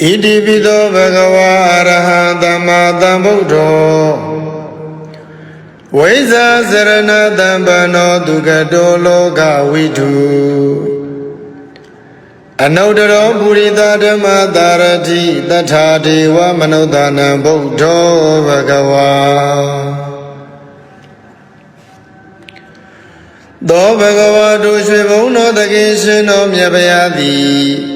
ဣတိပိသောဘဂဝါအရဟံသမ္မာသမ္ဗုဒ္ဓောဝိဇာစရဏတံပနောဒုက္ကတောလောကဝိတုအနုတ္တရောပုရိသဓမ္မတာရတိတထာဒေဝမနုဿာနံဗုဒ္ဓောဘဂဝါသောဘဂဝါတို့ရွှေဘုံတော်တခင်ရှင်တော်မြတ်ဗျာသည်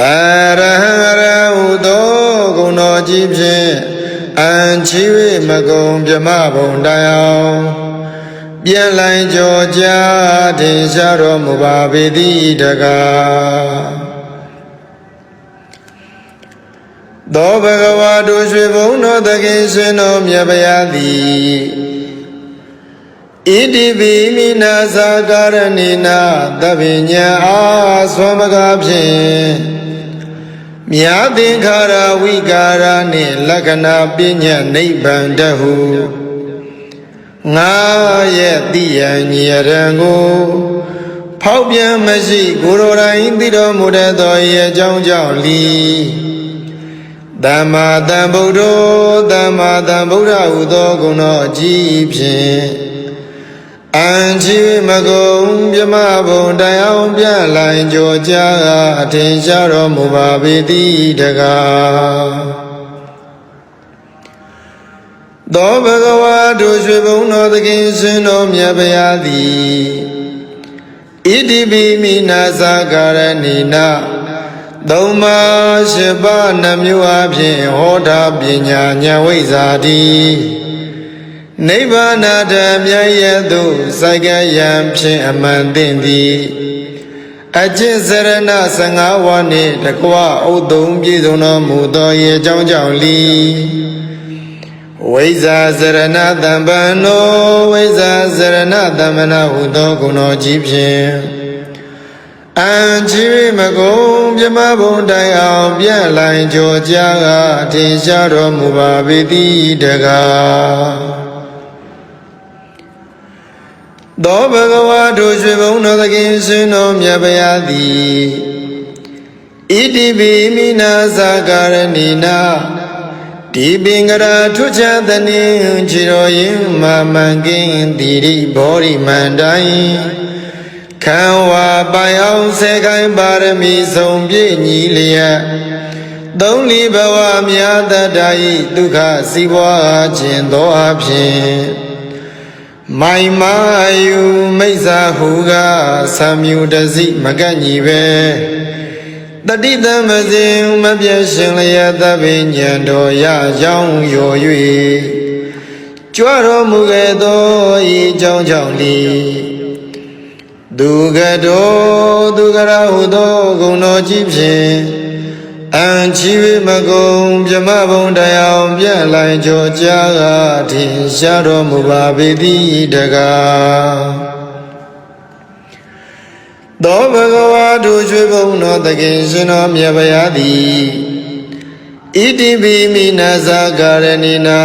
အရဟံရဟုသောဂုဏ်တော်ကြီးဖြင့်အံချီ၍မကုံပြမဘုံတိုင်အောင်ပြန်လိုင်ကြောကြထင်ရှားတော်မူပါပေသည်တကားသောဘဂဝါတို့ရွှေဘုံတော်သခင်ရှင်တော်မြတ်ဗျာသည်ဣတိပိမိနာသာကာရဏိနာသဗ္ဗညံအာသွမ်းမကားဖြင့် မြာသင်္ခါရဝိကာရနှင့်လက္ခဏာပညာနိဗ္ဗာန်တဟုငါရဲ့တိယံညရံကိုဖောက်ပြန်မရှိကိုယ်တော်တိုင်သိတော်မူတတ်သောဤအကြောင်းကြောင့်လီသမ္မာသမ္ဗုဒ္ဓောသမ္မာသမ္ဗုဒ္ဓဟုသောဂုဏ်တော်အကြီးဖြင့် အံချီမကုံမြမဘုံတိုင်အောင်ပြလိုင်ကြောကြာအထင်ရှားတော်မူပါပေသည်တကားသောဘဂဝါတို့ရွှေဘုံတော်သခင်ရှင်တော်မြတ်ဗျာသည်ဣတိပိမိနာသာကာရဏိနာသုံးပါးရှိပါးနှမျိုးအဖြင့်ဟောတာပညာဉာဏ်ဝိဇ္ဇာတိ နိဗ္ဗာန်တမြတ်ရဲ့သို့စိုက်ကယံဖြင့်အမှန်သိသည်အကျင့်စရဏ15ဝါနှင့်တကွဥသုံးပြည့်စုံတော်မူသောရေအကြောင်းကြောင့်လီဝိဇာစရဏတံပန္နောဝိဇာစရဏတမ္မနာဟုသောဂုဏ်တော်ကြီးဖြင့်အံချီမကုံမြမဘုံတိုင်အောင်ပြန့်လိုင်ကြောကြာကအထင်ရှားတော်မူပါပေသည်တကား သောဘဂဝါတို့ရွှေဘုံတော်သခင်ရှင်တော်မြတ်ဗျာသည်ဣတိပိမိနာသာကာရဏိနာဒီပင်ကရာထွချသနေခြေတော်ရင်မမန်ကင်းတိရိဘောရိမန္တိုင်ခံဝါပိုင်အောင်စေခိုင်ပါရမီဆုံးပြည့်ညီလျက်သုံးလီဘဝမြာတတ္တဤဒုက္ခစီးပွားခြင်းသောအဖြစ် မိုင်မာယူမိစ္ဆာဟုကသံမြူတစိမကန့်ညီပဲတတိတမဇင်မပြည့်ရှင်လျက်သဗ္ဗညံတော်ရကြောင်းရော်၍ကြွတော်မူခဲ့သောဤကြောင်းကြောင့်လီဒုက္ကတောဒုက္ခရဟုသောဂုဏ်တော်ကြီးဖြင့် အံချီဝိမကုံမြမဘုံတရားပြန့်လိုက်ကြောကြာကထင်ရှားတော်မူပါပေသည်တကားသောဘဂဝါတို့ရွှေဘုံတော်သခင်ရှင်တော်မြတ်ဗျာသည်ဣတိပိမိနာဇာကာရဏိနာ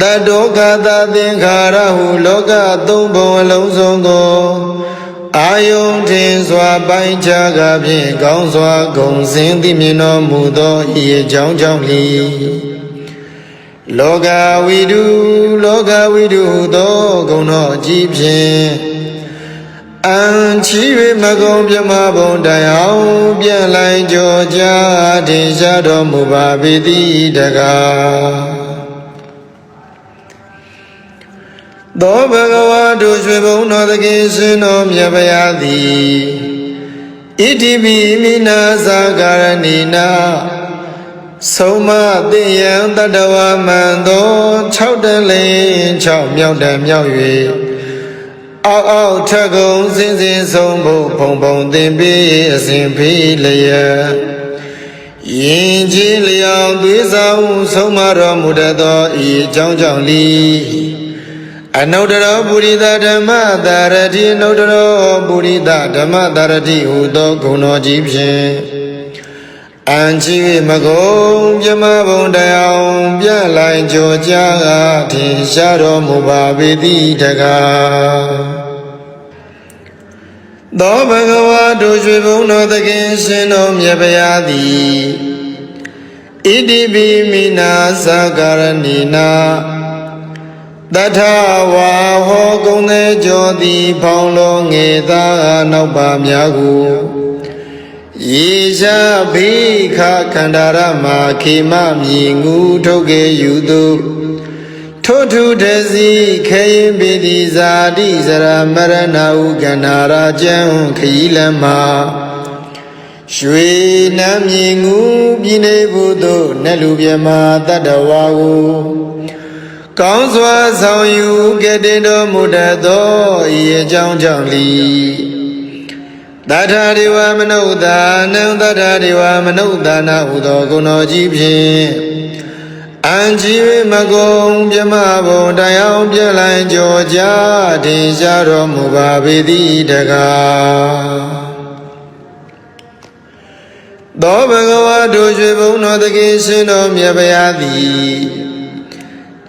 တတောခသသင်္ခါရဟုလောကသုံးဘုံအလုံးစုံကို အာယုန်ထင်စွာပိုင်းခြားကဖြင့်ကောင်းစွာဂုံစင်သိမြင်တော်မူသောဤအကြောင်းကြောင့်လီလောကဝိတုလောကဝိတုဟုသောဂုဏ်တော်အကြီးဖြင့်အံချီ၍မကုံပြမဘုံတိုင်အောင်ပြန်လိုက်ကြောကြာထင်ရှားတော်မူပါပေသည်တကား သောဘဂဝါတို့ရွှေဘုံတော်သခင်ရှင်တော်မြတ်ဗျာသည်ဣတိပိမိနာသာကာရဏိနာဆုံးမသိယံတတဝမံသော6တလင်း6မြောက်တံမြောက်၍အောက်အောက်ထက်ကုံစင်စင်ဆုံးဖို့ဖုံဖုံသင်ပေးအစဉ်ဖေးလျက်ယင်ကြီးလျောင်သွေးဆောင်ဆုံးမတော်မူတတ်သောဤအကြောင်းကြောင့်လီ အနုတ္တရောပုရိသဓမ္မတာရတိအနုတ္တရောပုရိသဓမ္မတာရတိဟူသောဂုဏတော်ကြီးဖြင့်အံချီမကုံပြမဘုံတရားပြလိုက်ကြောကြားကထင်ရှားတော်မူပါပေသည်တကားသောဘဂဝါတို့ရွှေဘုံတော်သခင်ရှင်တော်မြတ်ဗျာသည်ဣတိပိမိနာသကရဏီနာ တထဝါဟောကုံသေးကြောသည်ဖောင်းလုံးငေသာနောက်ပါများကိုယေရှာဘိခခန္ဓာရမခေမမြည်ငူထုတ်ကေယူသူထိုထုတစီခေရင်ပိတိဇာတိဇရမရဏဟုကန္နာရာကျံခီလမရွှေနမ်းမြည်ငူပြည်နေဘုသို့နတ်လူမြမတတ္တဝါကို ကောင်းစွာဆောင်ယူကတည်တော်မူတတ်သောဤအကြောင်းကြောင့်လီတထာဒေဝမနုဿာနံတထာဒေဝမနုဿာနာဟုသောဂုဏတော်ကြီးဖြင့်အံကြီးဝေမကုံမြမဘုံတရားပြလိုက်ကြောကြတင်ရှားတော်မူပါပေသည်တကားသောဘဂဝါတို့ရွှေဘုံတော်တကိရှင်တော်မြတ်ဗျာသည်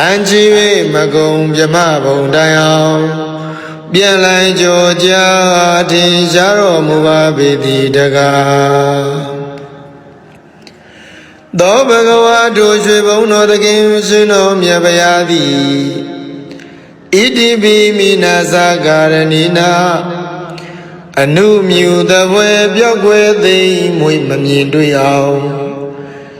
အံချီ၍မကုံမြမဘုံတိုင်အောင်ပြန်လိုက်ကြောကြာထင်ရှားတော်မူပါပေသည်တကားသောဘဂဝါတို့ရွှေဘုံတော်တခင်ရှင်တော်မြတ်ဗျာသည်ဣတိပိမိနာဇာကာရဏီနာအနုမြူတပွဲပြောက်ွယ်သိမ့်မွေမမြင်တွေ့အောင်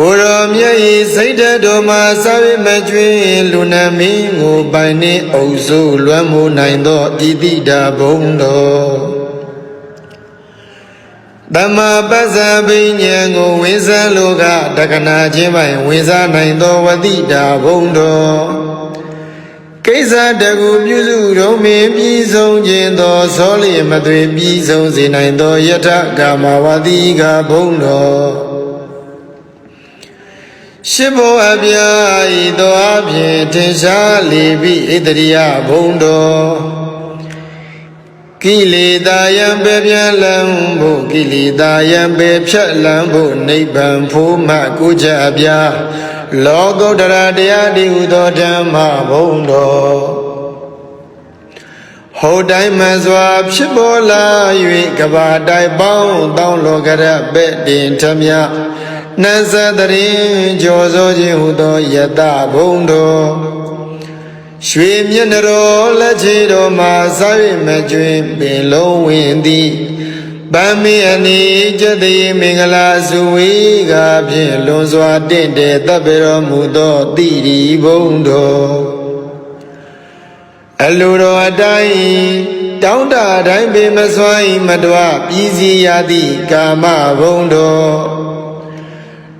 ကိုရောမြတ်ဤစိတ်ဓာတ်တော်မှာစာဝိမကျွင်းလူနာမင်းကိုပိုင်နှင့်အုပ်စိုးလွမ်းမိုးနိုင်သောဣတိတာဘုံတော်တမပဇ္ဇဘိညာဉ်ကိုဝိဇံလောကတက္ကနာချင်းပိုင်ဝိဇာနိုင်သောဝတိတာဘုံတော်ကိစ္စတကူပြုစုတော်မင်းပြည်ဆုံးခြင်းသောသောလျမသွေပြည်ဆုံးစေနိုင်သောယထကာမဝတိကဘုံတော် ရှင်းဘောအပြာဤသောအဖြင့်ထင်ရှားလေပြီဣတရိယဘုံတော်ကိလေသာယံပေပြန်လံဖို့ကိလေသာယံပေဖြတ်လံဖို့နိဗ္ဗာန်ဖို့မှကိုကြအပြာလောကုတ္တရာတရားဒီဟုသောဓမ္မဘုံတော်ဟောတိုင်းမှန်စွာဖြစ်ပေါ်လာ၍ကဘာတိုင်ပေါင်းတောင်းလောကရပဲ့တင်ထမြ နတ်သတရင်ကြောစိုးခြင်းဟုသောယတဘုံတော်ရွှေမျက်နှတော်လက်ချေတော်မှာစာ၍မကျွင်ပင်လုံးဝင်သည်ဗမ်းမေအနေကျတိမင်္ဂလာစုဝေးကဖြင့်လွန်စွာတင့်တယ်တပ်ပေတော်မူသောတိရီဘုံတော်အလိုတော်အတိုင်းတောင်းတတိုင်းပေမစွမ်းမတော်ပြည်စည်းရသည့်ကာမဘုံတော်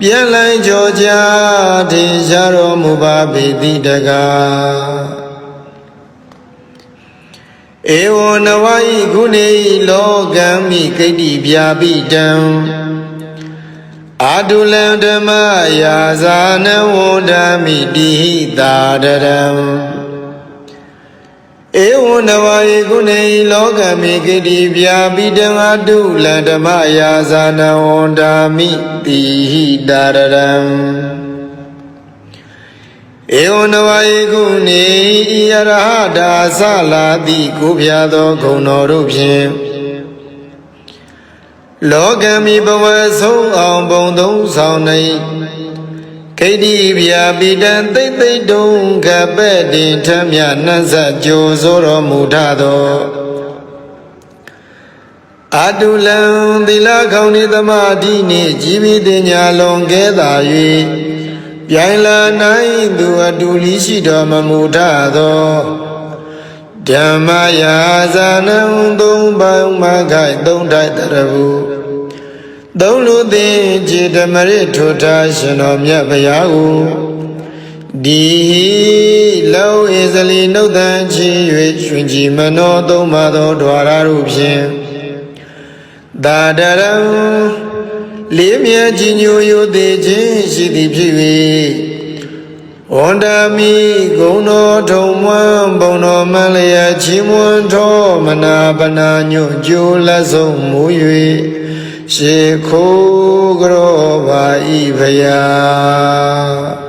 ပြည့်လိုက်ကြောကြထင်ရှားတော်မူပါပေတိတကားဧဝနဝဤကုနေဤလောကံမိကိတ္တိပြာပိတံအာတုလံဓမ္မယာဇာနဝန္ဒမိတိဟိတာတရံ ဧဝနဝယေကုနေဤလောကမိကိတိဗျာပိတံအာတုလံဓမ္မယာဇာနဝန္ဒမိတိဟိတာရရံဧဝနဝယေကုနေဤယရဟတာသလာတိကိုဖျားသောဂုဏ်တော်တို့ဖြင့်လောကမီဘဝဆုံးအောင်ဘုံသုံးဆောင်နေ ခိတိဗျာပိတံသိမ့်သိမ့်တုံကပဲ့တင်ထမြနှံ့ဆက်ကြိုဆိုတော်မူထသောအတုလံသီလခေါင်းဤသမာဓိနှင့်ជីဝိတညာလွန်ကဲသာ၍ပြိုင်လာနိုင်သူအတူလီရှိတော်မမူထသောဓမ္မယာဇာနံသုံးပေါင်းမခိုင်သုံးထိုက်တရဘူး သုံးလူသိจิตမရထွထားရှင်တော်မြတ်ဗျာကိုဒီလောဣဇလီနှုတ်တန်ချီ၍ရှင်ကြည်မနောသုံးပါသောဓဝရတို့ဖြင့်သာတရံလေးမြတ်ကြီးညိုယိုသေးခြင်းရှိသည်ဖြစ်၍ဝန္ဒမီဂုံတော်ထုံမွန်းဘုံတော်မလျက်ချီးမွန်းတော်မနာပနာညွတ်ကြိုးလက်ဆုံးမူ၍ ရှေခိုးကြောပါဤဖယာ